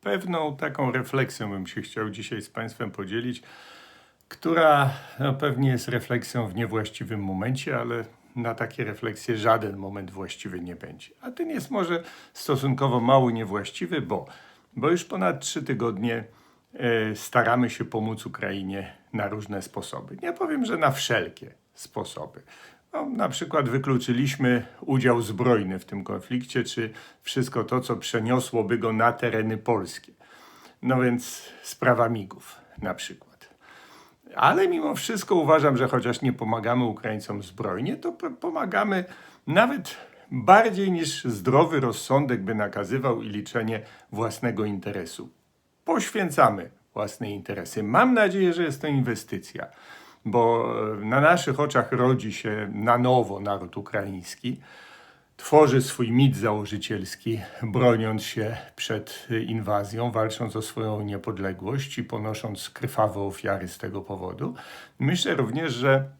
pewną taką refleksją bym się chciał dzisiaj z Państwem podzielić, która no, pewnie jest refleksją w niewłaściwym momencie, ale na takie refleksje żaden moment właściwy nie będzie. A ten jest może stosunkowo mało niewłaściwy, bo, bo już ponad trzy tygodnie e, staramy się pomóc Ukrainie na różne sposoby. Nie powiem, że na wszelkie sposoby. No, na przykład wykluczyliśmy udział zbrojny w tym konflikcie, czy wszystko to, co przeniosłoby go na tereny polskie. No więc sprawa migów na przykład. Ale mimo wszystko uważam, że chociaż nie pomagamy Ukraińcom zbrojnie, to pomagamy nawet bardziej niż zdrowy rozsądek by nakazywał i liczenie własnego interesu. Poświęcamy własne interesy. Mam nadzieję, że jest to inwestycja, bo e, na naszych oczach rodzi się na nowo naród ukraiński tworzy swój mit założycielski, broniąc się przed inwazją, walcząc o swoją niepodległość i ponosząc krwawe ofiary z tego powodu. Myślę również, że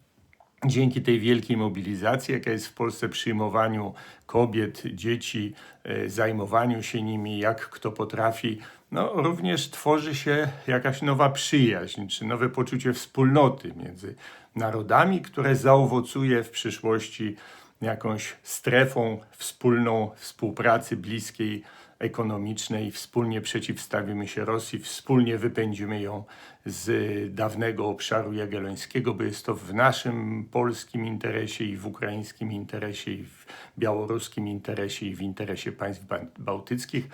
dzięki tej wielkiej mobilizacji, jaka jest w Polsce, przyjmowaniu kobiet, dzieci, e, zajmowaniu się nimi, jak kto potrafi, no, również tworzy się jakaś nowa przyjaźń, czy nowe poczucie wspólnoty między narodami, które zaowocuje w przyszłości jakąś strefą wspólną współpracy bliskiej, ekonomicznej, wspólnie przeciwstawimy się Rosji, wspólnie wypędzimy ją z dawnego obszaru jagiellońskiego, bo jest to w naszym polskim interesie i w ukraińskim interesie, i w białoruskim interesie, i w interesie państw ba- bałtyckich.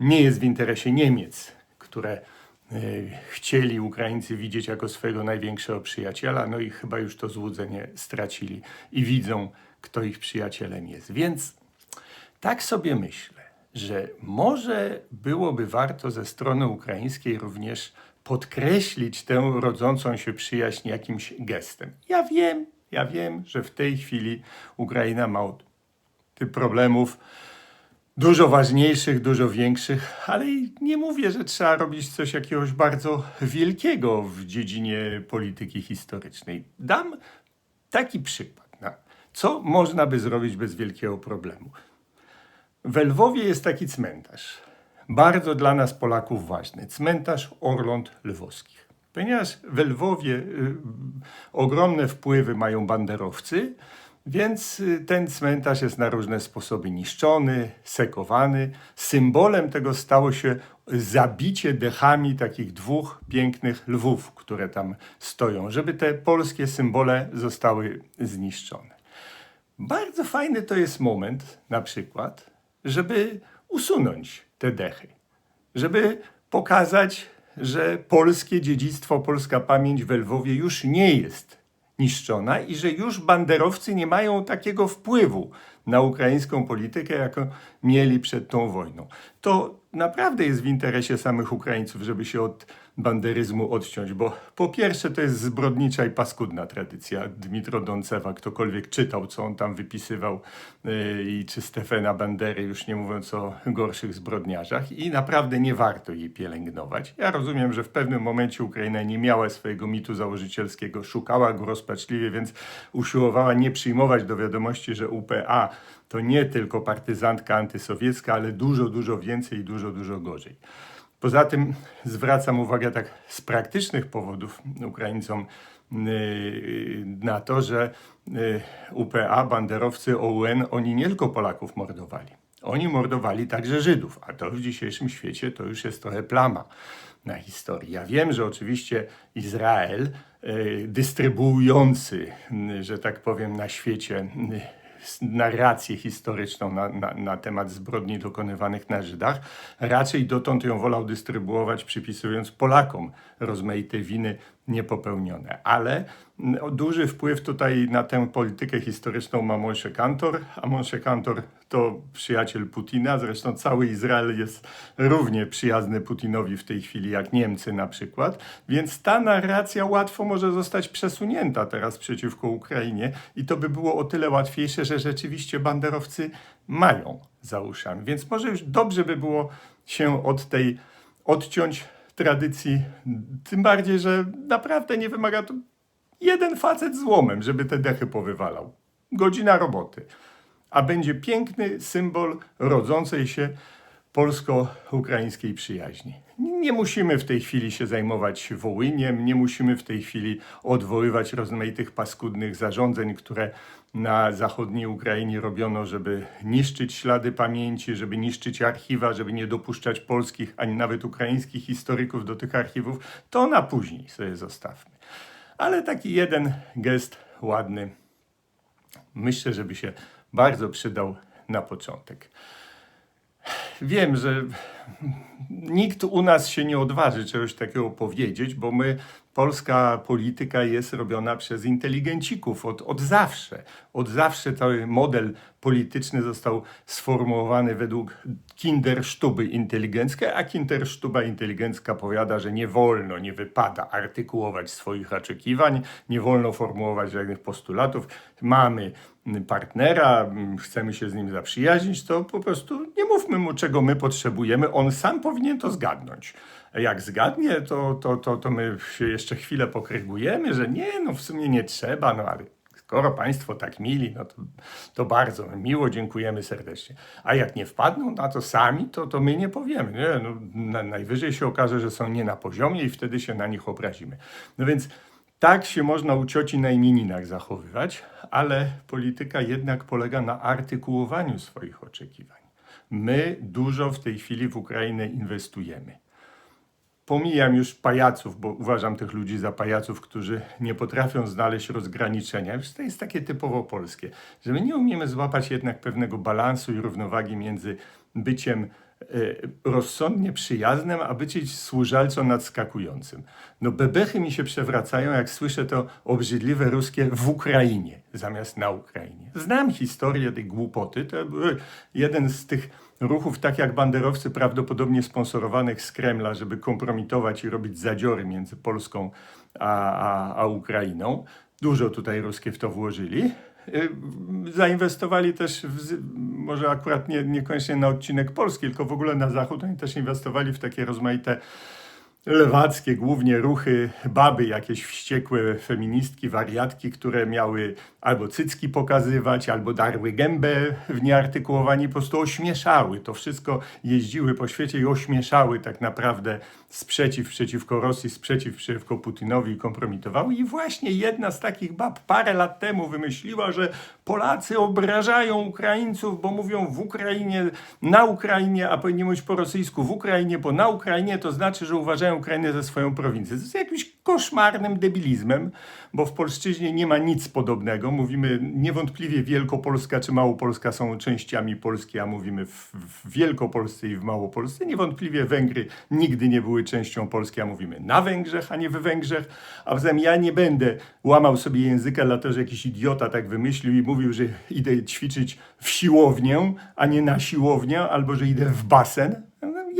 Nie jest w interesie Niemiec, które e, chcieli Ukraińcy widzieć jako swojego największego przyjaciela, no i chyba już to złudzenie stracili i widzą, kto ich przyjacielem jest. Więc tak sobie myślę, że może byłoby warto ze strony ukraińskiej również podkreślić tę rodzącą się przyjaźń jakimś gestem. Ja wiem, ja wiem, że w tej chwili Ukraina ma od tych problemów dużo ważniejszych, dużo większych, ale nie mówię, że trzeba robić coś jakiegoś bardzo wielkiego w dziedzinie polityki historycznej. Dam taki przykład. Na co można by zrobić bez wielkiego problemu? W Lwowie jest taki cmentarz. Bardzo dla nas Polaków ważny. Cmentarz Orląt Lwowskich. Ponieważ w Lwowie y, ogromne wpływy mają banderowcy, więc y, ten cmentarz jest na różne sposoby niszczony, sekowany. Symbolem tego stało się zabicie dechami takich dwóch pięknych lwów, które tam stoją, żeby te polskie symbole zostały zniszczone. Bardzo fajny to jest moment, na przykład, żeby usunąć te dechy, żeby pokazać, że polskie dziedzictwo, polska pamięć w Lwowie już nie jest niszczona i że już banderowcy nie mają takiego wpływu na ukraińską politykę, jaką mieli przed tą wojną. To naprawdę jest w interesie samych Ukraińców, żeby się od banderyzmu odciąć, bo po pierwsze to jest zbrodnicza i paskudna tradycja Dmitro Doncewa, ktokolwiek czytał, co on tam wypisywał yy, i czy Stefana Bandery, już nie mówiąc o gorszych zbrodniarzach i naprawdę nie warto jej pielęgnować. Ja rozumiem, że w pewnym momencie Ukraina nie miała swojego mitu założycielskiego, szukała go rozpaczliwie, więc usiłowała nie przyjmować do wiadomości, że UPA to nie tylko partyzantka antysowiecka, ale dużo, dużo więcej dużo, dużo gorzej. Poza tym zwracam uwagę tak z praktycznych powodów Ukraińcom yy, na to, że yy, UPA, banderowcy, OUN, oni nie tylko Polaków mordowali. Oni mordowali także Żydów, a to w dzisiejszym świecie to już jest trochę plama na historii. Ja wiem, że oczywiście Izrael, yy, dystrybuujący, że tak powiem, na świecie narrację historyczną na, na, na temat zbrodni dokonywanych na Żydach, raczej dotąd ją wolał dystrybuować, przypisując Polakom rozmaite winy niepopełnione. Ale mm, duży wpływ tutaj na tę politykę historyczną ma Moshe Kantor, a Moshe Kantor to przyjaciel Putina. Zresztą cały Izrael jest równie przyjazny Putinowi w tej chwili, jak Niemcy na przykład. Więc ta narracja łatwo może zostać przesunięta teraz przeciwko Ukrainie i to by było o tyle łatwiejsze, że rzeczywiście banderowcy mają za uszami. Więc może już dobrze by było się od tej odciąć tradycji, tym bardziej, że naprawdę nie wymaga to jeden facet z łomem, żeby te dechy powywalał. Godzina roboty. A będzie piękny symbol rodzącej się polsko-ukraińskiej przyjaźni. Nie musimy w tej chwili się zajmować Wołyniem, nie musimy w tej chwili odwoływać rozmaitych paskudnych zarządzeń, które na zachodniej Ukrainie robiono, żeby niszczyć ślady pamięci, żeby niszczyć archiwa, żeby nie dopuszczać polskich ani nawet ukraińskich historyków do tych archiwów. To na później sobie zostawmy. Ale taki jeden gest ładny, myślę, żeby się bardzo przydał na początek. Wiem, że nikt u nas się nie odważy czegoś takiego powiedzieć, bo my, polska polityka jest robiona przez inteligencików od, od zawsze. Od zawsze ten model polityczny został sformułowany według Kindersztuby inteligenckiej, a Kindersztuba inteligencka powiada, że nie wolno, nie wypada artykułować swoich oczekiwań, nie wolno formułować żadnych postulatów. Mamy partnera, chcemy się z nim zaprzyjaźnić, to po prostu nie mówmy mu, czego my potrzebujemy. On sam powinien to zgadnąć. Jak zgadnie, to, to, to, to my się jeszcze chwilę pokrygujemy, że nie, no w sumie nie trzeba, no ale skoro Państwo tak mili, no to, to bardzo miło, dziękujemy serdecznie. A jak nie wpadną na to sami, to, to my nie powiemy. Nie? No, na, najwyżej się okaże, że są nie na poziomie i wtedy się na nich obrazimy. No więc tak się można u cioci na imieninach zachowywać, ale polityka jednak polega na artykułowaniu swoich oczekiwań. My dużo w tej chwili w Ukrainę inwestujemy. Pomijam już pajaców, bo uważam tych ludzi za pajaców, którzy nie potrafią znaleźć rozgraniczenia. Już to jest takie typowo polskie, że my nie umiemy złapać jednak pewnego balansu i równowagi między byciem rozsądnie przyjaznym, a byciem służalco nadskakującym. No bebechy mi się przewracają, jak słyszę to obrzydliwe ruskie w Ukrainie, zamiast na Ukrainie. Znam historię tej głupoty, to był jeden z tych ruchów, tak jak banderowcy, prawdopodobnie sponsorowanych z Kremla, żeby kompromitować i robić zadziory między Polską a, a, a Ukrainą. Dużo tutaj ruskie w to włożyli. Y, Zainwestowali też, w, może akurat nie, niekoniecznie na odcinek Polski, tylko w ogóle na Zachód. Oni też inwestowali w takie rozmaite lewackie głównie ruchy, baby, jakieś wściekłe feministki, wariatki, które miały albo cycki pokazywać, albo darły gębę w nieartykułowani, po prostu ośmieszały. To wszystko jeździły po świecie i ośmieszały tak naprawdę sprzeciw przeciwko Rosji, sprzeciw przeciwko Putinowi i kompromitowały. I właśnie jedna z takich bab parę lat temu wymyśliła, że Polacy obrażają Ukraińców, bo mówią w Ukrainie, na Ukrainie, a powinni mówić po rosyjsku w Ukrainie, bo na Ukrainie to znaczy, że uważają Ukrainę za swoją prowincję. To jest jakimś koszmarnym debilizmem, bo w polszczyźnie nie ma nic podobnego. Mówimy niewątpliwie Wielkopolska czy Małopolska są częściami Polski, a mówimy w, w Wielkopolsce i w Małopolsce. Niewątpliwie Węgry nigdy nie były częścią Polski, a mówimy na Węgrzech, a nie w Węgrzech. A zatem ja nie będę łamał sobie języka, dlatego że jakiś idiota tak wymyślił i mówił, że idę ćwiczyć w siłownię, a nie na siłownię, albo że idę w basen.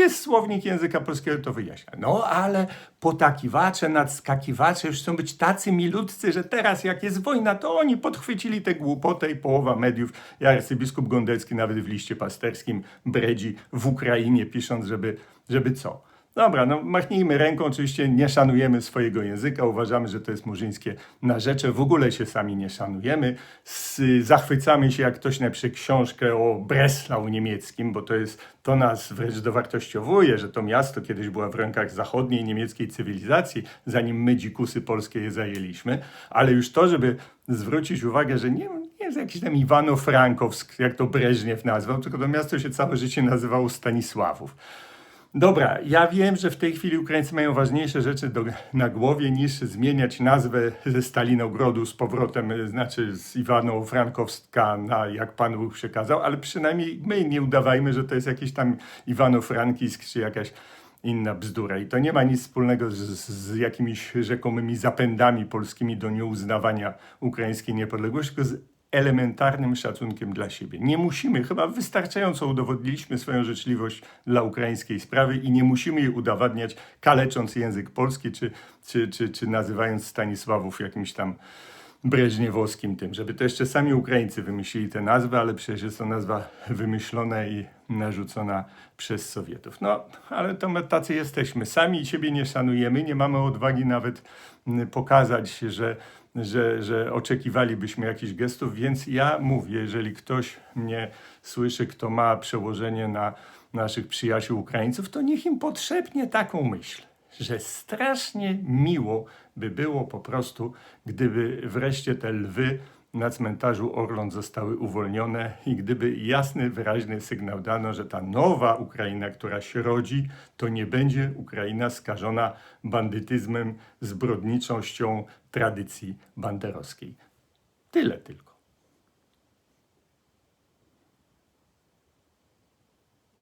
Jest słownik języka polskiego, to wyjaśnia. No ale potakiwacze, nadskakiwacze już chcą być tacy milutcy, że teraz jak jest wojna, to oni podchwycili tę głupotę i połowa mediów, ja arcybiskup Gondecki nawet w liście pasterskim bredzi w Ukrainie, pisząc, żeby, żeby co? Dobra, no machnijmy ręką, oczywiście nie szanujemy swojego języka, uważamy, że to jest murzyńskie narzecze, w ogóle się sami nie szanujemy, S zachwycamy się, jak ktoś napisze książkę o Breslau niemieckim, bo to jest, to nas wręcz dowartościowuje, że to miasto kiedyś było w rękach zachodniej niemieckiej cywilizacji, zanim my dzikusy polskie je zajęliśmy, ale już to, żeby zwrócić uwagę, że nie, nie jest jakiś tam Iwano-Frankowsk, jak to Breżniew nazwał, tylko to miasto się całe życie nazywało Stanisławów. Dobra, ja wiem, że w tej chwili Ukraińcy mają ważniejsze rzeczy do, na głowie niż zmieniać nazwę ze Stalinogrodu z powrotem, znaczy z Iwano Frankowska na jak Pan Bóg przekazał, ale przynajmniej my nie udawajmy, że to jest jakiś tam Iwano Frankisk czy jakaś inna bzdura. I to nie ma nic wspólnego z, z jakimiś rzekomymi zapędami polskimi do nieuznawania ukraińskiej niepodległości, tylko z elementarnym szacunkiem dla siebie. Nie musimy, chyba wystarczająco udowodniliśmy swoją życzliwość dla ukraińskiej sprawy i nie musimy jej udowadniać, kalecząc język polski, czy, czy, czy, czy nazywając Stanisławów jakimś tam breżniewowskim tym, żeby to jeszcze sami Ukraińcy wymyślili tę nazwę, ale przecież jest to nazwa wymyślona i narzucona przez Sowietów. No, ale to my tacy jesteśmy. Sami siebie nie szanujemy, nie mamy odwagi nawet pokazać, że że, że oczekiwalibyśmy jakichś gestów, więc ja mówię, jeżeli ktoś mnie słyszy, kto ma przełożenie na naszych przyjaciół Ukraińców, to niech im potrzebnie taką myśl, że strasznie miło by było po prostu, gdyby wreszcie te lwy na cmentarzu Orląt zostały uwolnione i gdyby jasny, wyraźny sygnał dano, że ta nowa Ukraina, która się rodzi, to nie będzie Ukraina skażona bandytyzmem, zbrodniczością tradycji banderowskiej. Tyle tylko.